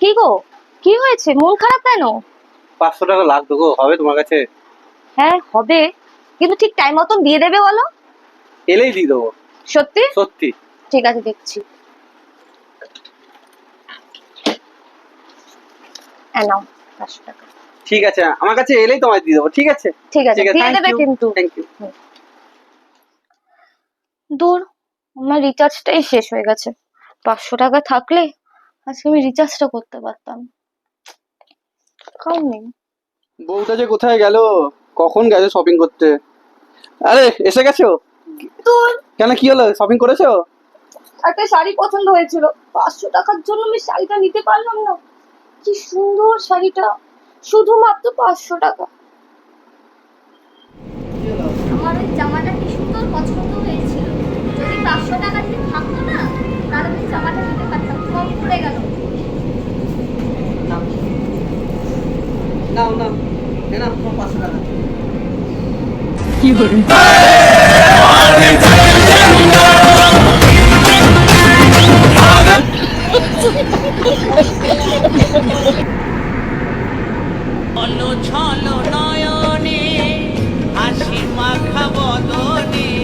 কি গো? কি হয়েছে? মন খারাপ কেন? পাঁচশো টাকা লাগতো গো হবে তোমার কাছে। হ্যাঁ হবে। কিন্তু ঠিক টাইম মতন দিয়ে দেবে বলো। এলেই দিয়ে দেবো। সত্যি? সত্যি। ঠিক আছে দেখছি। এই নাও পাঁচশো টাকা। ঠিক আছে আমার কাছে এলেই তোমায় দিয়ে দেবো ঠিক আছে? ঠিক আছে দিয়ে দেবে কিন্তু। থ্যাংক ইউ দূর আমার রিচার্জটাই শেষ হয়ে গেছে। পাঁচশো টাকা থাকলে আজকে আমি রিচার্জটা করতে পারতাম। কাউ নেই বউটা যে কোথায় গেল? কখন গেছে শপিং করতে? আরে এসে গেছো? কেন কি হলো? শপিং করেছ? একটা শাড়ি পছন্দ হয়েছিল। পাঁচশো টাকার জন্য আমি শাড়িটা নিতে পারলাম না। কি সুন্দর শাড়িটা। শুধুমাত্র পাঁচশো টাকা। নাও নাও কেন তোমার পাঁচশো টাকা কি করে ছলো নয়নে হাসি মাখা বদনে।